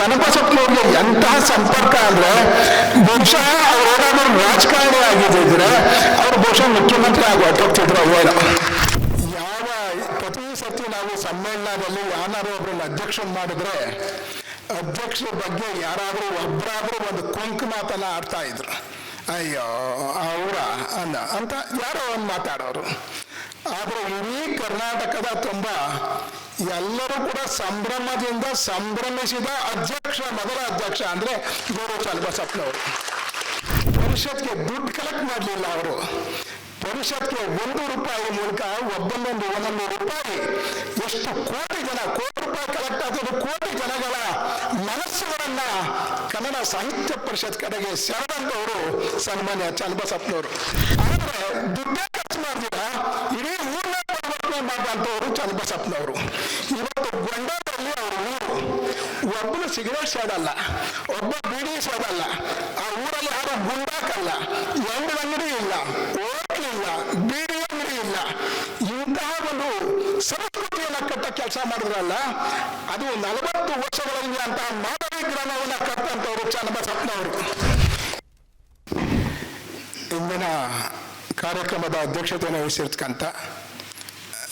ಚನ್ನಬಸಪ್ಪನವ್ರಿಗೆ ಎಂತಹ ಸಂಪರ್ಕ ಅಂದ್ರೆ ಬಹುಶಃ ಅವ್ರೇನಾದ್ರು ರಾಜಕಾರಣಿ ಆಗಿದ್ದಿದ್ರೆ ಅವ್ರು ಬಹುಶಃ ಮುಖ್ಯಮಂತ್ರಿ ಆಗಿ ಹೊರಟೋಗ್ತಿದ್ರು ಏನೋ. ಯಾವ ಪ್ರತಿ ಸತಿ ನಾವು ಸಮ್ಮೇಳನದಲ್ಲಿ ಯಾರು ಒಬ್ಬರನ್ನ ಅಧ್ಯಕ್ಷ ಮಾಡಿದ್ರೆ ಅಧ್ಯಕ್ಷರ ಬಗ್ಗೆ ಯಾರಾದರೂ ಒಬ್ಬರಾದರೂ ಒಂದು ಕುಂಕು ಮಾತನ್ನ ಆಡ್ತಾ ಇದ್ರು. ಅಯ್ಯೋ, ಅವರ ಅನ್ನ ಅಂತ ಯಾರೋ ಒಂದು ಮಾತಾಡೋರು. ಆದರೆ ಇಡೀ ಕರ್ನಾಟಕದ ತುಂಬ ಎಲ್ಲರೂ ಕೂಡ ಸಂಭ್ರಮದಿಂದ ಸಂಭ್ರಮಿಸಿದ ಅಧ್ಯಕ್ಷ, ಮೊದಲ ಅಧ್ಯಕ್ಷ ಅಂದ್ರೆ ಗೌರವ ಚನ್ನಬಸಪ್ಪನವರು ಪರಿಷತ್ಗೆ ದುಡ್ಡು ಕಲೆಕ್ಟ್ ಮಾಡಲಿಲ್ಲ ಅವರು. ಪರಿಷತ್ಗೆ ಒಂದು ರೂಪಾಯಿ ಮೂಲಕ ಒಬ್ಬೊಂದೊಂದು ಒಂದೊಂದು ರೂಪಾಯಿ, ಎಷ್ಟು ಕೋಟಿ ಜನ, ಕೋಟಿ ರೂಪಾಯಿ ಕಲೆಕ್ಟ್ ಆಗೋದು ಕೋಟಿ ಜನಗಳ ಮನಸ್ಸುಗಳನ್ನ ಕನ್ನಡ ಸಾಹಿತ್ಯ ಪರಿಷತ್ ಕಡೆಗೆ ಸೆಳೆದಂತವರು ಸನ್ಮಾನ್ಯ ಚನ್ನಬಸಪ್ಪನವರು ಆದರೆ ದುಡ್ಡೇ ಪರಿವರ್ತನೆ ಮಾಡಿದಂಥವರು ಚನ್ನಬಸಪ್ಪನವರು ಇವತ್ತು ಗೊಂಡದಲ್ಲಿ ಅವರು ಊರು ಒಬ್ಬನು ಸಿಗರೇಟ್ ಸೇಡಲ್ಲ ಒಬ್ಬ ಬೀಡಿ ಸೇಡಲ್ಲ ಆ ಊರಲ್ಲಿ ಯಾರು ಗುಂಡಾಕಲ್ಲ, ಎರಡು ಅಂಗಡಿ ಇಲ್ಲ ಇಲ್ಲ ಬೀಡಿ ಅಂಗಡಿ ಇಲ್ಲ, ಇಂತಹ ಒಂದು ಸಂಸ್ಕೃತಿಯನ್ನ ಕಟ್ಟ ಕೆಲಸ ಮಾಡಿದ್ರಲ್ಲ, ಅದು ನಲವತ್ತು ವರ್ಷಗಳಲ್ಲಿ ಅಂತ ಮಾದರಿ ಗ್ರಾಮವನ್ನ ಕಟ್ಟಂತವರು ಚನ್ನಬಸಪ್ಪನವರು ಇಂದಿನ ಕಾರ್ಯಕ್ರಮದ ಅಧ್ಯಕ್ಷತೆಯನ್ನು ವಹಿಸಿರ್ತಕ್ಕಂಥ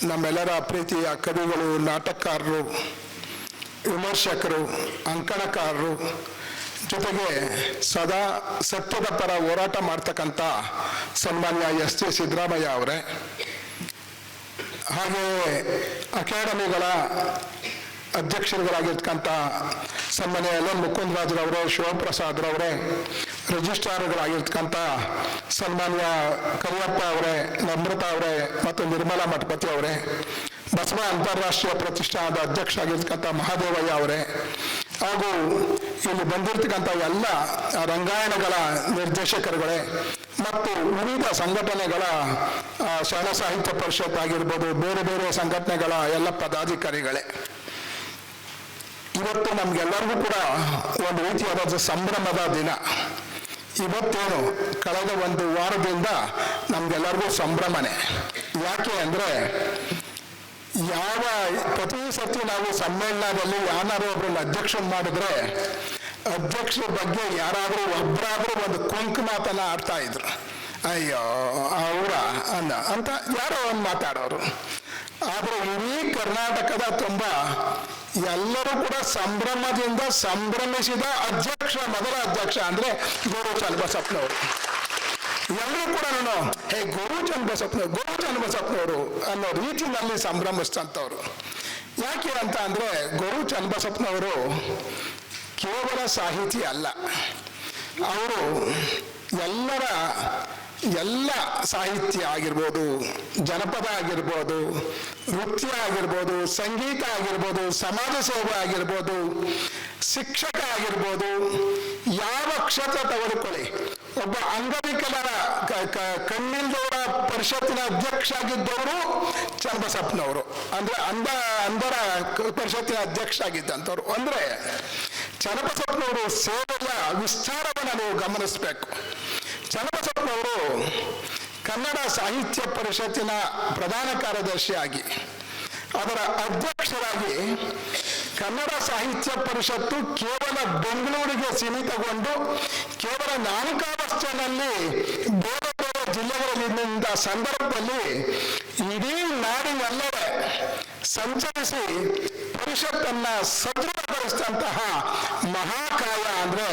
ನಮ್ಮೆಲ್ಲರ ಪ್ರೀತಿಯ ಕವಿಗಳು, ನಾಟಕಕಾರರು, ವಿಮರ್ಶಕರು, ಅಂಕಣಕಾರರು ಜೊತೆಗೆ ಸದಾ ಸತ್ಯದ ಪರ ಹೋರಾಟ ಮಾಡ್ತಕ್ಕಂಥ ಸನ್ಮಾನ್ಯ ಎಸ್ ಟಿ ಸಿದ್ದರಾಮಯ್ಯ ಅವರೇ. ಹಾಗೆಯೇ ಅಕಾಡೆಮಿಗಳ ಅಧ್ಯಕ್ಷರುಗಳಾಗಿರ್ತಕ್ಕಂಥ ಸನ್ಮಾನ್ಯ ಎಲ್ ಎನ್ ಮುಕುಂದ್ರಾಜ್ರವರೇ, ಶಿವಪ್ರಸಾದ್ರವರೇ ರಿಜಿಸ್ಟ್ರಾರ್ಗಳಾಗಿರ್ತಕ್ಕಂಥ ಸನ್ಮಾನ್ಯ ಕರಿಯಪ್ಪ ಅವರೇ, ನಮ್ರತಾ ಅವರೇ ಮತ್ತು ನಿರ್ಮಲಾ ಮಠಪತಿ ಅವರೇ, ಬಸವ ಅಂತಾರಾಷ್ಟ್ರೀಯ ಪ್ರತಿಷ್ಠಾನದ ಅಧ್ಯಕ್ಷ ಆಗಿರ್ತಕ್ಕಂಥ ಮಹಾದೇವಯ್ಯ ಅವರೇ, ಹಾಗೂ ಇಲ್ಲಿ ಬಂದಿರತಕ್ಕಂಥ ಎಲ್ಲ ರಂಗಾಯಣಗಳ ನಿರ್ದೇಶಕರುಗಳೇ, ಮತ್ತು ವಿವಿಧ ಸಂಘಟನೆಗಳ ಶಾಲಾ ಸಾಹಿತ್ಯ ಪರಿಷತ್ ಆಗಿರ್ಬೋದು, ಬೇರೆ ಬೇರೆ ಸಂಘಟನೆಗಳ ಎಲ್ಲ ಪದಾಧಿಕಾರಿಗಳೇ. ಇವತ್ತು ನಮ್ಗೆಲ್ಲರಿಗೂ ಕೂಡ ಒಂದು ರೀತಿಯಾದ ಸಂಭ್ರಮದ ದಿನ. ಇವತ್ತೇನು ಕಳೆದ ಒಂದು ವಾರದಿಂದ ನಮ್ಗೆಲ್ಲರಿಗೂ ಸಂಭ್ರಮನೆ. ಯಾಕೆ ಅಂದ್ರೆ ಯಾವ ಪ್ರತಿ ಸತಿ ನಾವು ಸಮ್ಮೇಳನದಲ್ಲಿ ಯಾರು ಒಬ್ಬರನ್ನ ಅಧ್ಯಕ್ಷ ಮಾಡಿದ್ರೆ ಅಧ್ಯಕ್ಷರ ಬಗ್ಗೆ ಯಾರಾದರೂ ಒಬ್ಬರಾದರೂ ಒಂದು ಕುಂಕು ಮಾತನ್ನ ಆಡ್ತಾ ಇದ್ರು. ಅಯ್ಯೋ, ಅವರ ಅನ್ನ ಅಂತ ಯಾರೋ ಒಂದು ಮಾತಾಡೋರು. ಆದರೆ ಇಡೀ ಕರ್ನಾಟಕದ ತುಂಬ ಎಲ್ಲರೂ ಕೂಡ ಸಂಭ್ರಮದಿಂದ ಸಂಭ್ರಮಿಸಿದ ಅಧ್ಯಕ್ಷ, ಮೊದಲ ಅಧ್ಯಕ್ಷ ಅಂದ್ರೆ ಗೌರವ ಚನ್ನಬಸಪ್ಪನವರು ಎಲ್ಲರೂ ಕೂಡ ನಾನು, ಹೇ, ಗುರು ಚನ್ನಬಸಪ್ಪನವರು ಗುರು ಚನ್ನಬಸಪ್ಪನವರು ಅನ್ನೋ ರೀತಿಯಲ್ಲಿ ಸಂಭ್ರಮಿಸ್ತಂಥವ್ರು ಯಾಕೆ ಅಂತ ಅಂದ್ರೆ ಗುರು ಚನ್ನಬಸಪ್ಪನವರು ಕೇವಲ ಸಾಹಿತಿ ಅಲ್ಲ. ಅವರು ಎಲ್ಲರ ಎಲ್ಲ ಸಾಹಿತ್ಯ ಆಗಿರ್ಬೋದು, ಜನಪದ ಆಗಿರ್ಬೋದು, ನೃತ್ಯ ಆಗಿರ್ಬೋದು, ಸಂಗೀತ ಆಗಿರ್ಬೋದು ಸಮಾಜ ಸೇವೆ ಆಗಿರ್ಬೋದು, ಶಿಕ್ಷಕ ಆಗಿರ್ಬೋದು, ಯಾವ ಕ್ಷೇತ್ರ ತೆಗೆದುಕೊಳ್ಳಿ ಒಬ್ಬ ಅಂಗವಿಕಲರ ಕಣ್ಣಿಲ್ದವರ ಪರಿಷತ್ತಿನ ಅಧ್ಯಕ್ಷ ಆಗಿದ್ದವರು ಚನ್ನಬಸಪ್ಪನವರು ಅಂದ್ರೆ ಅಂಧ, ಅಂಧರ ಪರಿಷತ್ತಿನ ಅಧ್ಯಕ್ಷ ಆಗಿದ್ದಂಥವ್ರು ಅಂದ್ರೆ ಚನ್ನಬಸಪ್ಪನವರು ಸೇವೆಯ ವಿಸ್ತಾರವನ್ನು ನಾವು ಗಮನಿಸಬೇಕು. ಚನ್ನಬಸಪ್ಪನವರು ಕನ್ನಡ ಸಾಹಿತ್ಯ ಪರಿಷತ್ತಿನ ಪ್ರಧಾನ ಕಾರ್ಯದರ್ಶಿಯಾಗಿ, ಅದರ ಅಧ್ಯಕ್ಷರಾಗಿ ಕನ್ನಡ ಸಾಹಿತ್ಯ ಪರಿಷತ್ತು ಕೇವಲ ಬೆಂಗಳೂರಿಗೆ ಸೀಮಿತಗೊಂಡು ಕೇವಲ ನಾಲ್ಕಾವಸ್ಥೆಯಲ್ಲಿ ಬೇರೆ ಬೇರೆ ಜಿಲ್ಲೆಗಳಿಂದ ಸಂದರ್ಭದಲ್ಲಿ ಇಡೀ ನಾಡಿನಲ್ಲೇ ಸಂಚರಿಸಿ ಪರಿಷತ್ತನ್ನ ಸದೃಢಪಡಿಸಿದಂತಹ ಮಹಾಕಾಯ ಅಂದ್ರೆ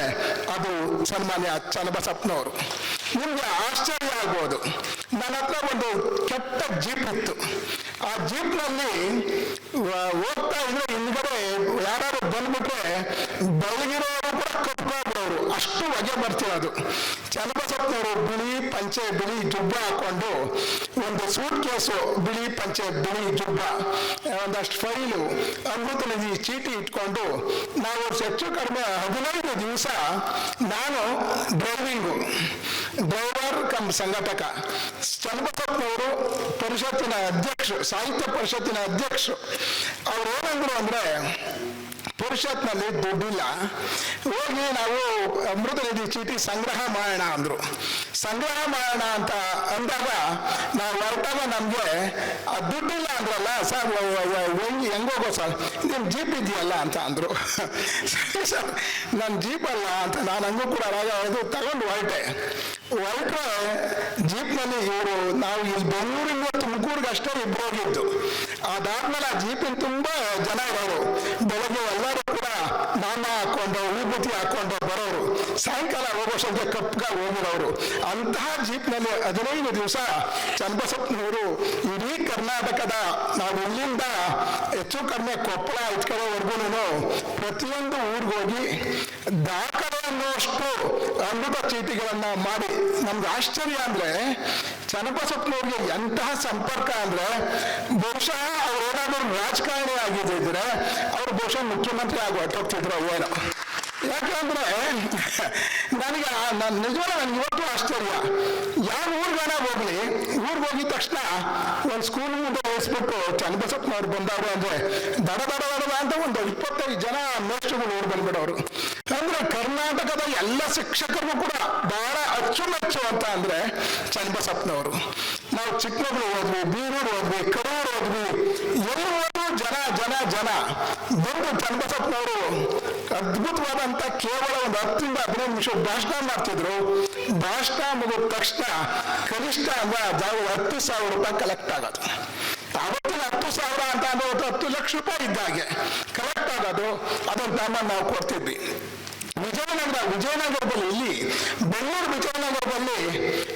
ಅದು ಸನ್ಮಾನ್ಯ ಚನ್ನಬಸಪ್ಪನವರು. ನಿಮ್ಗೆ ಆಶ್ಚರ್ಯ ಆಗ್ಬೋದು. ನನ್ನ ಹತ್ರ ಒಂದು ಕೆಟ್ಟ ಜೀಪ್ ಇತ್ತು. ಆ ಜೀಪ್ನಲ್ಲಿ ಹೋಗ್ತಾ ಇದ್ರೆ ಹಿಂದ್ಗಡೆ ಯಾರಾದ್ರು ಬಂದ್ಬಿಟ್ರೆ ಬೆಳಗಿರೋರು ಕಟ್ಕೊಂಡ್ಬಿಡೋರು ಅಷ್ಟು ಹೊಗೆ ಬರ್ತಿರೋದು ಚನ್ನಬಸಪ್ಪನವರು ಬಿಳಿ ಪಂಚೆ, ಬಿಳಿ ಜುಬ್ಬ ಹಾಕೊಂಡು ಒಂದು ಸೂಟ್ ಕೇಸು, ಬಿಳಿ ಪಂಚೆ, ಬಿಳಿ ಜುಬ್ಬ, ಒಂದಷ್ಟು ಫೈಲು ಅಮೃತ ನಿಧಿ ಚೀಟಿ ಇಟ್ಕೊಂಡು ನಾವು ಹೆಚ್ಚು ಕಡಿಮೆ ಹದಿನೈದು ದಿವಸ ನಾನು ಡ್ರೈವಿಂಗು. ಡ್ರೈವರ್ ಕಮ್ ಸಂಘಟಕ. ಚನ್ನಬಸಪ್ಪನವರು ಪರಿಷತ್ತಿನ ಅಧ್ಯಕ್ಷರು, ಸಾಹಿತ್ಯ ಪರಿಷತ್ತಿನ ಅಧ್ಯಕ್ಷರು. ಅವ್ರು ಏನಂದ್ರು ಅಂದ್ರೆ ಪರಿಷತ್ನಲ್ಲಿ ದುಡ್ಡಿಲ್ಲ. ಹೋಗಿ ನಾವು ಅಮೃತ ನಿಧಿ ಚೀಟಿ ಸಂಗ್ರಹ ಮಾಡೋಣ ಅಂದರು. ಸಂಗ್ರಹ ಮಾಡೋಣ ಅಂತ ಅಂದಾಗ ನಾವು ಹೊರಟಾಗ ನಮಗೆ ದುಡ್ಡಿಲ್ಲ ಅಂದ್ರಲ್ಲ ಸರ್ ಹೆಂಗ್ ಹೆಂಗೋಗೋ ಸರ್? ನಿಮ್ಮ ಜೀಪ್ ಇದೆಯಲ್ಲ ಅಂತ ಅಂದರು. ಸರಿ ನನ್ನ ಜೀಪ್ ಅಲ್ಲ ಅಂತ, ನಾನು ಹಂಗೂ ಕೂಡ ರಾಜ ಅದು ತಗೊಂಡು ಹೊರಟೆ. ಹೊರಟ್ರೆ ಜೀಪ್ನಲ್ಲಿ ಇವರು, ನಾವು ಇಲ್ಲಿ ಬೆಂಗಳೂರಿಂದ ತುಮಕೂರಿಗೆ ಅಷ್ಟೇ ಇಬ್ಬರು ಹೋಗಿದ್ದು. ಅದಾದ್ಮೇಲೆ ಆ ಜೀಪಿನ ತುಂಬ ಜನ ಇರೋರು. ಬೆಳಗ್ಗೆ ಎಲ್ಲರೂ ಕೂಡ ನಾಮ ಹಾಕೊಂಡು ವಿಭೂತಿ ಹಾಕೊಂಡು ಬರೋರು. ಸಾಯಂಕಾಲ ಹೋಗೋ ಸಂಜೆ ಕಪ್ಪಗಾಗಿ ಹೋಗಿರೋರು ಅಂತಹ ಜೀಪ್ನಲ್ಲಿ ಹದಿನೈದು ದಿವಸ ಚನ್ನಬಸಪ್ಪನವರು ಇಡೀ ಕರ್ನಾಟಕದ ನಾವು ಇಲ್ಲಿಂದ ಹೆಚ್ಚು ಕಡಿಮೆ ಕೊಪ್ಪಳ ಇಟ್ಕೊಳ್ಳೋವರೆಗೂ ಪ್ರತಿಯೊಂದು ಊರಿಗೆ ಹೋಗಿ ದಾಖಲೆ ಅನ್ನುವಷ್ಟು ಅಮೃತ ಚೀಟಿಗಳನ್ನ ಮಾಡಿ. ನಮ್ಗೆ ಆಶ್ಚರ್ಯ ಅಂದ್ರೆ ಚನ್ನಬಸಪ್ಪನವ್ರಿಗೆ ಎಂತಹ ಸಂಪರ್ಕ ಅಂದ್ರೆ ಬಹುಶಃ ಅವ್ರು ಏನಾದರೂ ರಾಜಕಾರಣಿ ಆಗಿದ್ದಿದ್ರೆ ಅವ್ರು ಬಹುಶಃ ಮುಖ್ಯಮಂತ್ರಿ ಆಗಿ ಹೊಟ್ಟೋಗ್ತಿದ್ರು ಏನೋ ಯಾಕಂದ್ರೆ ನನಗೆ ನನ್ನ ನಿಜವಾದ ನನ್ಗೆ ಇವತ್ತು ಆಶ್ಚರ್ಯ. ಯಾವ ಊರ್ಗಾನ ಹೋಗ್ಲಿ, ಊರಿಗೆ ಹೋಗಿದ ತಕ್ಷಣ ಒಂದು ಸ್ಕೂಲ್ ಮುಂದೆ ವಹಿಸ್ಬಿಟ್ಟು ಚನ್ನಬಸಪ್ಪನವ್ರು ಬಂದವರು ಅಂದ್ರೆ ದಡ ದಡ ದಡದ ಅಂತ ಒಂದು ಇಪ್ಪತ್ತೈದು ಜನ ಮೇಷ್ಟ್ರುಗಳು ಓಡ್ ಬಂದ್ಬಿಡೋರು ಅಂದ್ರೆ ಕರ್ನಾಟಕದ ಎಲ್ಲ ಶಿಕ್ಷಕರಿಗೂ ಕೂಡ ಬಹಳ ಅಚ್ಚುಮೆಚ್ಚು ಅಂತ ಅಂದ್ರೆ ಚನ್ನಬಸಪ್ಪನವರು. ನಾವು ಚಿಕ್ಕಮಗಳೂರು ಹೋದ್ವಿ, ಬೀರೂರು ಹೋದ್ವಿ, ಕಡೂರು ಹೋದ್ವಿ. ಎಲ್ಲರೂ ಜನ ಜನ ಜನ ಬಂದು ಚನ್ನಬಸಪ್ಪನವರು ಅದ್ಭುತವಾದಂತ ಕೇವಲ ಒಂದು ಹತ್ತಿಂದ ಹದಿನೈದು ನಿಮಿಷ ಭಾಷಣ ಮಾಡ್ತಿದ್ರು. ಭಾಷಣ ಮುಗಿದ ತಕ್ಷಣ ಕನಿಷ್ಠ ಅಂದ್ರೆ ಜಾಗ ಹತ್ತು ಸಾವಿರ ರೂಪಾಯಿ ಕಲೆಕ್ಟ್ ಆಗೋದು. ಅವತ್ತಿನ ಹತ್ತು ಸಾವಿರ ಅಂತ ಅಂದ್ರೆ ಹತ್ತು ಲಕ್ಷ ರೂಪಾಯಿ ಇದ್ದಾಗೆ ಕಲೆಕ್ಟ್ ಆಗೋದು. ಅದನ್ನ ತಮ್ಮ ನಾವು ಕೊಡ್ತಿದ್ವಿ. ವಿಜಯನಗರ, ವಿಜಯನಗರದಲ್ಲಿ ಇಲ್ಲಿ ಬೆಂಗಳೂರು ವಿಜಯನಗರದಲ್ಲಿ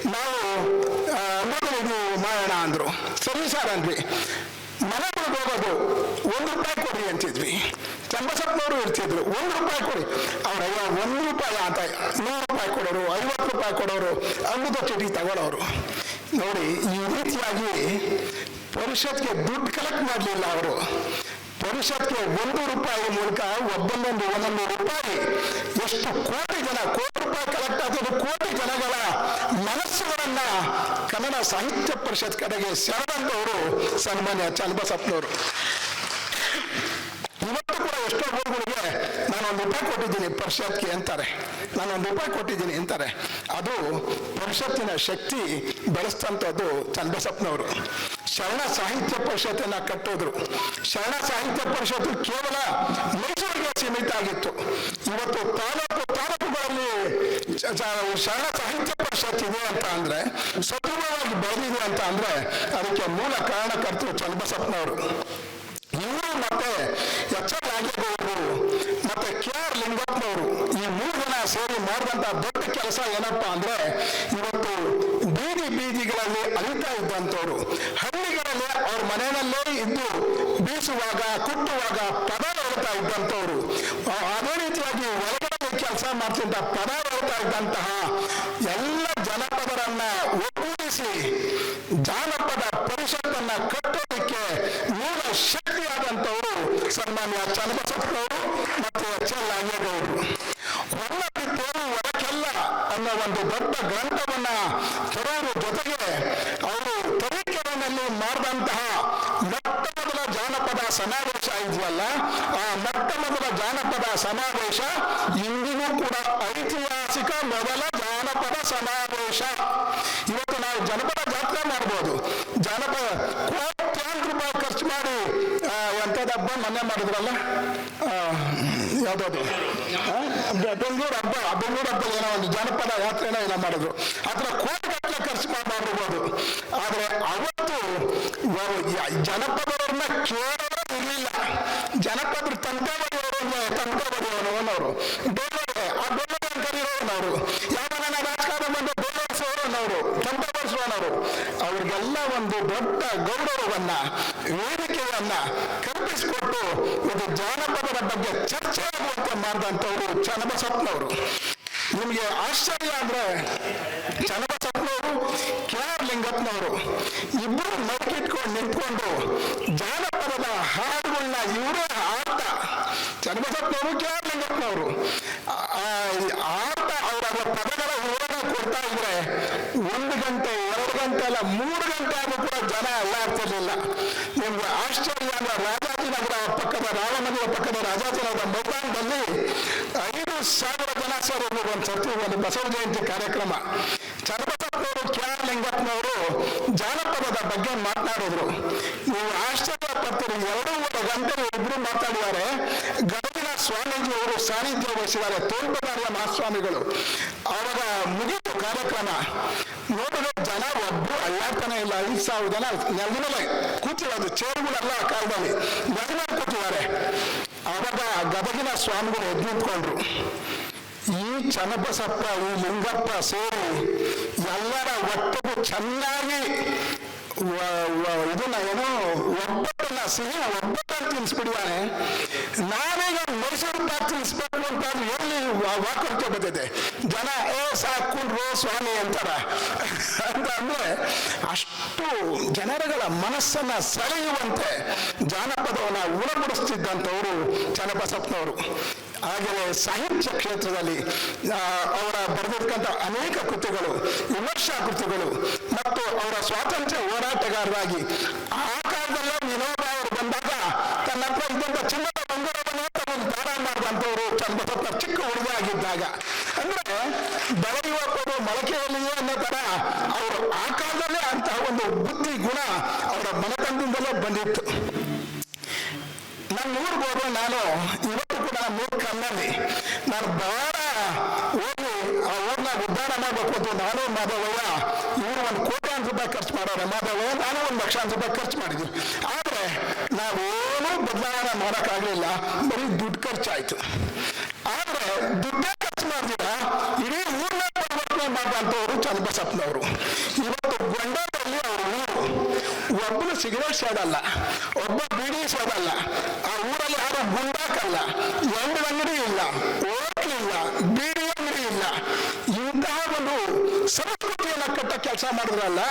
ನಾವು ಅಮೃತ ಮಾಡೋಣ ಅಂದ್ರು. ಸರಿ ಸರ್ ಅಂದ್ವಿ. ಮನೆಗಳಿಗೆ ಹೋಗೋದು ಒಂದು ರೂಪಾಯಿ ಕೊಡಿ ಅಂತಿದ್ವಿ. ಚಂಬಸಪ್ಪನವರು ಇರ್ತಿದ್ರು. ಒಂದು ರೂಪಾಯಿ ಕೊಡಿ. ಅವ್ರ ಒಂದ್ ರೂಪಾಯಿ ಅಂತ ನೂರು ರೂಪಾಯಿ ಕೊಡೋರು, ಐವತ್ತು ರೂಪಾಯಿ ಕೊಡೋರು, ಅಮೃತ ಚೀಟಿ ತಗೊಳ್ಳೋರು ನೋಡಿ, ಈ ರೀತಿಯಾಗಿ ಪರಿಷತ್ಗೆ ದುಡ್ಡು ಕಲೆಕ್ಟ್ ಮಾಡಲಿಲ್ಲ ಅವರು. ಪರಿಷತ್ಗೆ ಒಂದು ರೂಪಾಯಿ ಮೂಲಕ ಒಬ್ಬೊಂದೊಂದು ಒಂದೊಂದು ರೂಪಾಯಿ, ಎಷ್ಟು ಕೋಟಿ ಜನ, ಕೋಟಿ ರೂಪಾಯಿ ಕಲೆಕ್ಟ್ ಆಗೋದು ಕೋಟಿ ಜನಗಳ ಮನಸ್ಸುಗಳನ್ನ ಕನ್ನಡ ಸಾಹಿತ್ಯ ಪರಿಷತ್ ಕಡೆಗೆ ಸೆಳೆದಂತವರು ಸನ್ಮಾನ್ಯ ಚನ್ನಬಸಪ್ಪನವರು ಇವತ್ತು ಕೂಡ ಎಷ್ಟೋ ಊರುಗಳಿಗೆ ನಾನು ಒಂದು ರೂಪಾಯಿ ಕೊಟ್ಟಿದ್ದೀನಿ ಪರಿಷತ್ಗೆ ಅಂತಾರೆ. ನಾನು ಒಂದು ರೂಪಾಯಿ ಕೊಟ್ಟಿದ್ದೀನಿ ಅಂತಾರೆ. ಅದು ಪರಿಷತ್ತಿನ ಶಕ್ತಿ ಬೆಳೆಸ್ತಂಥದ್ದು ಚನ್ನಬಸಪ್ಪನವರು ಶರಣ ಸಾಹಿತ್ಯ ಪರಿಷತ್ತನ್ನ ಕಟ್ಟೋದ್ರು. ಶರಣ ಸಾಹಿತ್ಯ ಪರಿಷತ್ತು ಕೇವಲ ಮೈಸೂರಿಗೆ ಸೀಮಿತ ಆಗಿತ್ತು. ಇವತ್ತು ತಾಲೂಕು ತಾಲೂಕುಗಳಲ್ಲಿ ಚ- ಶರಣ ಸಾಹಿತ್ಯ ಪರಿಷತ್ ಇದೆ ಅಂತ ಅಂದ್ರೆ ಸದೃಢವಾಗಿ ಬೆಳೆದಿದೆ ಅಂತ ಅಂದ್ರೆ, ಅದಕ್ಕೆ ಮೂಲ ಕಾರಣಕರ್ತರು ಚನ್ನಬಸಪ್ಪನವರು. ಇವರು ಮತ್ತೆ ಎಚ್ ಎಲ್ ಮತ್ತೆ ಕೆ ಆರ್ ಲಿಂಗಪ್ಪನವರು, ಈ ಮೂರು ಜನ ಸೇರಿ ಮಾಡಿದಂತ ದೊಡ್ಡ ಕೆಲಸ ಏನಪ್ಪಾ ಅಂದ್ರೆ, ಇವತ್ತು ಬೀದಿ ಬೀದಿಗಳಲ್ಲಿ ಅಲಿತಾ ಇದ್ದಂಥವ್ರು. ಹಳ್ಳಿಗಳಲ್ಲಿ ಅವ್ರ ಮನೆಯಲ್ಲೇ ಇದ್ದು ಬೀಸುವಾಗ, ಕುಟ್ಟುವಾಗ ಪದ ಹೇಳ್ತಾ ಇದ್ದಂಥವ್ರು. ಅದೇ ಮಾಡ್ತಿದ್ದ ಪದ ಹೇಳ್ತಾ ಇದ್ದಂತಹ ಎಲ್ಲ ಜನಪದರನ್ನ ಒಗ್ಗೂಡಿಸಿ ಜಾನಪದ ಪರಿಷತ್ತನ್ನ ಕಟ್ಟೋದಕ್ಕೆ ಮೂಲ ಶಕ್ತಿಯಾದಂಥವರು ಸನ್ಮಾನ್ಯ ಚನ್ನಬಸಪ್ಪನವರು ಮತ್ತು ಎಚ್ ಎಲ್ ನಾಗೇಗೌಡರು ಒಳ್ಳೆ ಬಿದ್ದವರು ಒಳಕೆಲ್ಲ ಅನ್ನೋ ಒಂದು ದೊಡ್ಡ ಗ್ರಂಥವನ್ನ ತೆರೆಯುವ ಜೊತೆಗೆ ಅವರು ತರೀಕೆರೆಯಲ್ಲಿ ಮಾಡಿದಂತಹ ಮೊಟ್ಟ ಮೊದಲ ಜಾನಪದ ಸಮಾವೇಶ ಇದೆಯಲ್ಲ, ಆ ಮೊದಲ ಜಾನಪದ ಸಮಾವೇಶ ಇಂದಿಗೂ ಕೂಡ ಐತಿಹಾಸಿಕ ಮೊದಲ ಜಾನಪದ ಸಮಾವೇಶ. ಇವತ್ತು ನಾವು ಜನಪದ ಜಾತ್ರೆ ಮಾಡ್ಬೋದು. ಜಾನಪದ ಕೋಟ್ಯಾಂತರ ರೂಪಾಯಿ ಖರ್ಚು ಮಾಡಿ ಎಂಥದ್ದು ಹಬ್ಬ ಮೊನ್ನೆ ಮಾಡಿದ್ರಲ್ಲ? ಆ, ಯಾವ್ದದು? ಆ, ಬೆ- ಬೆಂಗಳೂರು ಹಬ್ಬ ಬೆಂಗಳೂರು ಹಬ್ಬ ಏನೋ ಒಂದು ಜಾನಪದ ಯಾತ್ರೆನ ಏನೋ ಮಾಡಿದ್ರು. ಅದರ ಕೋಟಿಗಟ್ಟಲೆ ಖರ್ಚು ಮಾಡಿರ್ಬೋದು ಆದರೆ ಅವತ್ತು ಜನಪದವ್ರನ್ನ ಯ- ಅವರು ಬರೆಸೋನವರು ಅವ್ರಿಗೆಲ್ಲ ಒಂದು ದೊಡ್ಡ ಗೌರವವನ್ನ, ವೇದಿಕೆಯನ್ನ ಕಲ್ಪಿಸಿಕೊಟ್ಟು ಒಂದು ಜಾನಪದರ ಬಗ್ಗೆ ಚರ್ಚೆ ಆಗುವಂತೆ ಮಾಡಿದಂಥವ್ರು ಚನ್ನಬಸಪ್ಪನವರು. ನಿಮಗೆ ಆಶ್ಚರ್ಯ ಅಂದ್ರೆ ಚನ್ನಬಸಪ್ಪನವರು, ಕೆ ಆರ್ ಲಿಂಗಪ್ಪನವರು. ಇಬ್ಬರು ಮೈಕಿಟ್ಕೊಂಡು ನಿಂತ್ಕೊಂಡು ಜಾನಪದದ ಹಾಡುಗಳನ್ನ ಇವರೇ ಆಡ್ತಾ ಚನ್ನಬಸಪ್ಪನವರು ಕೆ ಅಲ್ಲಾಡ್ತಿರ್ಲಿಲ್ಲ ನಿಮ್ಗೆ ಆಶ್ಚರ್ಯ ಅಂದ್ರೆ ರಾಜಾಜಿನಗರ ಪಕ್ಕದ ರಾಮನಗರ ಪಕ್ಕದ ರಾಜಾಜಿನಗರ ಮೈದಾನದಲ್ಲಿ ಐದು ಸಾವಿರ ಜನ ಸೇರಿ ಒಂದು ಬಸವ ಜಯಂತಿ ಕಾರ್ಯಕ್ರಮ. ಚನ್ನಬಸಪ್ಪನವರು ಕೆ ಆರ್ ಲಿಂಗಪ್ಪನವರು ಜಾನಪದದ ಬಗ್ಗೆ ಮಾತನಾಡಿದ್ರು. ನೀವು ಆಶ್ಚರ್ಯ ಪಡ್ತೀರಿ ಎರಡೂವರೆ ಗಂಟೆ ಇಬ್ರು ಮಾತಾಡಿದ್ದಾರೆ. ಗದಗಿನ ಸ್ವಾಮೀಜಿ ಅವರು ಸಾನ್ನಿಧ್ಯ ವಹಿಸಿದ್ದಾರೆ. ತೋಲ್ಪದಾರಿಯ ಮಹಾಸ್ವಾಮಿಗಳು. ಅವಾಗ ಮುಗಿತು ಕಾರ್ಯಕ್ರಮ ನೋಡಿದ್ರೆ ಜನ ಅಳ್ಳಾಡ್ತಾನೆ ಇಲ್ಲ, ಐದು ಸಾವಿರ ಜನ ನೆಲದ ಮೇಲೆ ಕೂತಿರೋದು ಚೇರುಗಳೆಲ್ಲ ಆ ಕಾಲದಲ್ಲಿ ನೆಲದ ಮೇಲೆ ಅವಾಗ ಗದಗಿನ ಸ್ವಾಮಿಗಳು ಎದ್ದು ನಿಂತ್ಕೊಂಡ್ರು. ಈ ಚನ್ನಬಸಪ್ಪ, ಈ ಲಿಂಗಪ್ಪ ಸೇರಿ ಎಲ್ಲರ ಒಟ್ಟಿಗೆ ಚೆನ್ನಾಗಿ ಇದನ್ನ ಏನೋ, ಒಬ್ಬಟ್ಟನ್ನ ಸಿಹಿ ಒಬ್ಬಟ್ಟನ್ನು ತಿನ್ಸ್ಬಿಡಿದಾನೆ ನಾವೀಗ ಮೈಸೂರು ಪಾಕ್ ತಿನ್ಸ್ಬೇಕು ಅಂತ ಎಲ್ಲಿ ವಾಕರಿಕೆ ಬಂದಿದೆ ಜನ, ಏ ಸಾಕೊಂಡ್ರು ಸ್ವಾಮಿ ಅಂತಾರ. ಅಂತ ಅಂದ್ರೆ ಅಷ್ಟು ಜನರುಗಳ ಮನಸ್ಸನ್ನ ಸೆಳೆಯುವಂತೆ ಜಾನಪದವನ್ನ ಉಳಗುಡಿಸ್ತಿದ್ದಂಥವರು ಚನ್ನಬಸಪ್ಪನವರು. ಹಾಗೆಯೇ ಸಾಹಿತ್ಯ ಕ್ಷೇತ್ರದಲ್ಲಿ ಅವರ ಬರೆದಿರ್ತಕ್ಕಂಥ ಅನೇಕ ಕೃತಿಗಳು, ವಿಮರ್ಶಾ ಕೃತಿಗಳು, ಮತ್ತು ಅವರ ಸ್ವಾತಂತ್ರ್ಯ ಹೋರಾಟಗಾರರಾಗಿ ಆ ಕಾಲದಲ್ಲೇ ವಿನೋದ ಅವರು ಬಂದಾಗ ತನ್ನ ಹತ್ರ ಇದ್ದಂಥ ಚಿನ್ನದ ಬಂಗಾರವನ್ನೇ ತಗೊಂಡು ದಾನ ಮಾಡಿದಂಥವ್ರು ಚನ್ನಬಸಪ್ಪ ಚಿಕ್ಕ ಹುಡುಗ ಆಗಿದ್ದಾಗ ಅಂದ್ರೆ ಬೆಳೆಯುವ ಕೊಡು ಮೊಳಕೆಯಲ್ಲಿಯೇ ಅನ್ನೋ ತರ ಅವರು ಆ ಕಾಲದಲ್ಲೇ ಅಂತಹ ಒಂದು ಬುದ್ಧಿ ಗುಣ ಅವರ ಮನತಂದಿಂದಲೇ ಬಂದಿತ್ತು. ನನ್ನ ಊರಿಗೆ ನಾನು ಇವತ್ತು ಕೂಡ ಊರ್ ಕಣ್ಣಲ್ಲಿ ನಾನು ಬಹಳ ಹೋಗಿ ಆ ಊರ್ನ ಉದ್ಧಾರ ಮಾಡಬೇಕು ಅಂತ ನಾನು ಮಾಧವಯ್ಯ. ಇವರು ಒಂದು ಕೋಟ್ಯಾಂತರ ರೂಪಾಯಿ ಖರ್ಚು ಮಾಡೋರು. ಮಾಧವಯ್ಯ, ನಾನು ಒಂದು ಲಕ್ಷಾಂತರ ರೂಪಾಯಿ ಖರ್ಚು ಮಾಡಿದ್ವಿ ಆದ್ರೆ ನಾವೇನೂ ಬದಲಾವಣೆ ಮಾಡೋಕ್ಕಾಗಲಿಲ್ಲ. ದುಡ್ಡು ಖರ್ಚಾಯ್ತು. ಆದ್ರೆ ದುಡ್ಡೇ ಖರ್ಚು ಮಾಡಿದಿರ? ಇಡೀ ಊರ್ನ ಪರಿವರ್ತನೆ ಮಾಡಿದಂಥವ್ರು ಚನ್ನಬಸಪ್ಪನವರು ಇವತ್ತು ಗೊಂಡದಲ್ಲಿ ಅವ್ರ ಊರು. ಒಬ್ಬನು ಸಿಗರೇಟ್ ಸೇಡಲ್ಲ ಒಬ್ಬ ಬೀಡಿ ಸೇಡಲ್ಲ ಆ ಊರಲ್ಲಿ ಯಾರು ಗುಂಡಾಕಲ್ಲ ಎಂಡು ಅಂಗಡಿ ಇಲ್ಲ ಇಲ್ಲ, ಬೀಡಿ ಅಂಗಡಿ ಇಲ್ಲ. ಇಂತಹ ಒಂದು ಸಂಸ್ಕೃತಿಯನ್ನ ಕಟ್ಟ ಕೆಲಸ ಮಾಡಿದ್ರಲ್ಲ,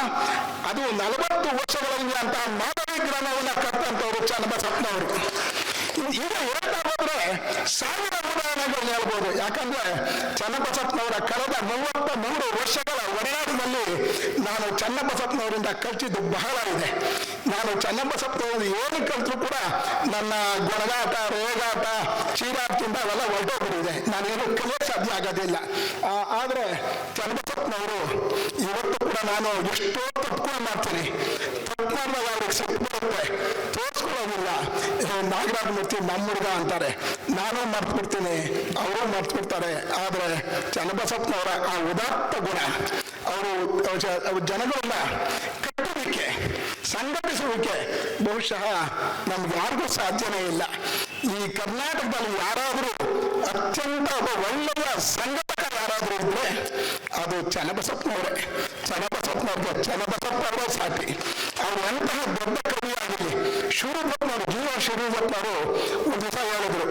ಅದು ನಲವತ್ತು ವರ್ಷಗಳಲ್ಲಿ ಅಂತ ಮಾದರಿ ಗ್ರಾಮವನ್ನ ಕಟ್ಟಂತವ್ರು ಚನ್ನಬಸಪ್ಪನವರು ಈಗ ಸಾವಿರ ಉದಾಹರಣೆಗಳನ್ನ ಹೇಳ್ಬೋದು. ಯಾಕಂದ್ರೆ ಚನ್ನಬಸಪ್ಪನವರ ಕಳೆದ ಮೂವತ್ತ ಮೂರು ವರ್ಷಗಳ ಒಡನಾಡಿನಲ್ಲಿ ನಾನು ಚನ್ನಬಸಪ್ಪನವರಿಂದ ಕಲ್ತಿದ್ದು ಬಹಳ ಇದೆ. ನಾನು ಚನ್ನಬಸಪ್ಪನವರು ಏನು ಕಲ್ತರೂ ಕೂಡ ನನ್ನ ಗೊಣಗಾಟ, ರೇಗಾಟ ಚೀರಾಟದಿಂದ ಅವೆಲ್ಲ ಹೊರಟೋಗ್ಬಿಟ್ಟಿದೆ ನಾನೇನು ಕಲಿಯೋ ಸಾಧ್ಯ ಆಗೋದಿಲ್ಲ ಆದರೆ ಚನ್ನಬಸಪ್ಪನವರು ಇವತ್ತು ಕೂಡ ನಾನು ಎಷ್ಟೋ ತಪ್ಪುಗಳು ಮಾಡ್ತೀನಿ. ತಪ್ಪು ಮಾಡಿದಾಗ ನಾಗರಾಜ್ ಮೂರ್ತಿ ನಮ್ಮ ಹುಡುಗ ಅಂತಾರೆ. ನಾನು ಮರ್ತು ಬಿಡ್ತೀನಿ ಅವರು ಮರ್ತು ಬಿಡ್ತಾರೆ ಆದ್ರೆ ಚನ್ನಬಸಪ್ಪನವರ ಆ ಉದಾತ್ತ ಗುಣ, ಅವರು ಜನಗಳನ್ನ ಕಟ್ಟೋದಕ್ಕೆ ಸಂಘಟಿಸುವಿಕೆ ಬಹುಶಃ ನಮ್ಗೆ ಯಾರಿಗೂ ಸಾಧ್ಯನೇ ಇಲ್ಲ. ಈ ಕರ್ನಾಟಕದಲ್ಲಿ ಯಾರಾದರೂ ಅತ್ಯಂತ ಒಳ್ಳೆಯ ಸಂಘಟಕ ಯಾರಾದರೂ ಇದ್ರೆ ಅದು ಚನ್ನಬಸಪ್ಪನವರೇ ಚನ್ನಬಸಪ್ಪನವ್ರಿಗೆ ಚನ್ನಬಸಪ್ಪನವರೇ ಸಾಟಿ. ಅವರು ಎಂತಹ ದೊಡ್ಡ ಕವಿಯಾಗಲಿ ಶಿವರುಭಟ್ನವರು ಶಿವರುಭಟ್ನವರು ಒಂದು ದಿವಸ ಹೇಳಿದ್ರು.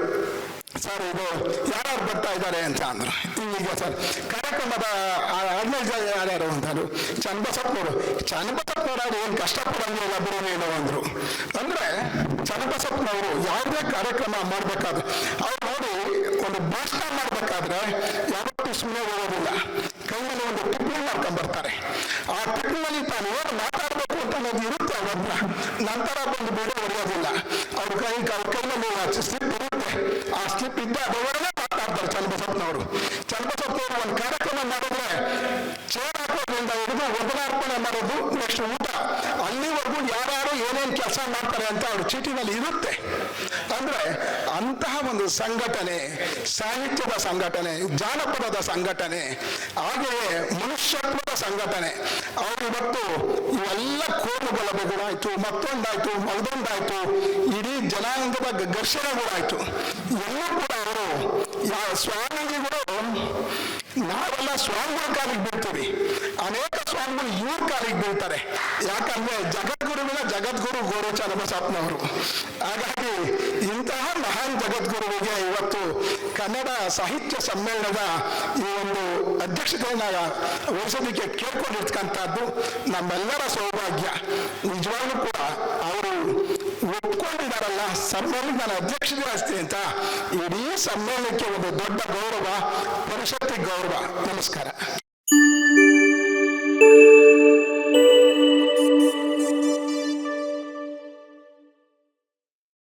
ಸರ್, ಇದು ಯಾರ್ಯಾರು ಬರ್ತಾ ಇದ್ದಾರೆ ಅಂತ ಅಂದ್ರು. ಈಗ ಸರ್, ಕಾರ್ಯಕ್ರಮದ ಆರ್ಗನೈಸರ್ ಯಾರ್ಯಾರು ಅಂತಾರು ಚನ್ನಬಸಪ್ಪನವರು. ಚನ್ನಬಸಪ್ಪನವರು ಏನು ಕಷ್ಟಪಡಂಗಿಲ್ಲ ಬಿಡು ನೀನು ಅಂದ್ರು. ಅಂದ್ರೆ ಚನ್ನಬಸಪ್ಪನವರು ಯಾವುದೇ ಕಾರ್ಯಕ್ರಮ ಮಾಡಬೇಕಾದ್ರೆ, ಅವ್ರು ನೋಡಿ ಒಂದು ಭಾಷಣ ಮಾಡ್ಬೇಕಾದ್ರೆ ಯಾವತ್ತೂ ಸುಮ್ಮನೆ ಹೋಗೋದಿಲ್ಲ. ಕೈಯಲ್ಲಿ ಒಂದು ಟಿಪ್ಪಣಿ ಮಾಡ್ಕೊಂಡ್ ಬರ್ತಾರೆ ಆ ಟಿಪ್ಪಣಿಯಲ್ಲಿ ತಾನು ಏನು ಮಾತಾಡಬೇಕು ಅಂತ ಅನ್ನೋದು ಇರುತ್ತೆ ಅವ್ರನ್ನ ನಂತರ ಬಂದು ಬಿಡೋ ಹೊಡೆಯೋದಿಲ್ಲ ಅವ್ರ ಕೈ ಕೈನ ಸ್ಲಿಪ್ ಇರುತ್ತೆ. ಆ ಸ್ಲಿಪ್ ಇದ್ದ ಅದರೊಳಗೆ ಮಾತಾಡ್ತಾರೆ ಚನ್ನಬಸಪ್ಪನವರು ಚನ್ನಬಸಪ್ಪನವರು ಒಂದು ಕಾರ್ಯಕ್ರಮ ಸಂಘಟನೆ, ಸಾಹಿತ್ಯದ ಸಂಘಟನೆ, ಜಾನಪದದ ಸಂಘಟನೆ, ಹಾಗೆಯೇ ಮನುಷ್ಯತ್ವದ ಸಂಘಟನೆ. ಅವರು ಇವತ್ತು ಇವೆಲ್ಲ ಕೋಮುಗಳ ಗಲಭೆಗಳಾಯ್ತು ಮತ್ತೊಂದಾಯ್ತು ಮಗದೊಂದಾಯ್ತು ಇಡೀ ಜನಾಂಗದ ಗ- ಘರ್ಷಣೆಗಳಾಯ್ತು ಎಲ್ಲೂ ಕೂಡ ಅವರು ಯಾವ ಸ್ವಾಮೀಜಿಗಳು ನಾವೆಲ್ಲ ಸ್ವಾಮಿಗಳ ಕಾಲಿಗೆ ಬೀಳ್ತೀವಿ. ಅನೇಕ ಸ್ವಾಮಿಗಳು ಇವ್ರ ಕಾಲಿಗೆ ಬೀಳ್ತಾರೆ. ಯಾಕಂದ್ರೆ ಜಗದ್ಗುರುವಿನ ಜಗದ್ಗುರು ಗೋರು ಅವರು ಹಾಗಾಗಿ ಇಂತಹ ಮಹಾನ್ ಜಗದ್ಗುರುವಿಗೆ ಇವತ್ತು ಕನ್ನಡ ಸಾಹಿತ್ಯ ಸಮ್ಮೇಳನದ ಈ ಒಂದು ಅಧ್ಯಕ್ಷತೆಯನ್ನ ವಹಿಸೋದಕ್ಕೆ ಕೇಳ್ಕೊಂಡಿರ್ತಕ್ಕಂಥದ್ದು ನಮ್ಮೆಲ್ಲರ ಸೌಭಾಗ್ಯ. ನಿಜವಾಗ್ಲೂ ಕೂಡ ಅವರು ಒಪ್ಕೊಂಡಿದ್ದಾರಲ್ಲ ಸಮ್ಮೇಳನ ನಾನು ಅಧ್ಯಕ್ಷತೆ ಆಸ್ತಿ ಅಂತ. ಇಡೀ ಸಮ್ಮೇಳನಕ್ಕೆ ಒಂದು ದೊಡ್ಡ ಗೌರವ, ಪರಿಷತ್ತಿಗೆ ಗೌರವ. ನಮಸ್ಕಾರ.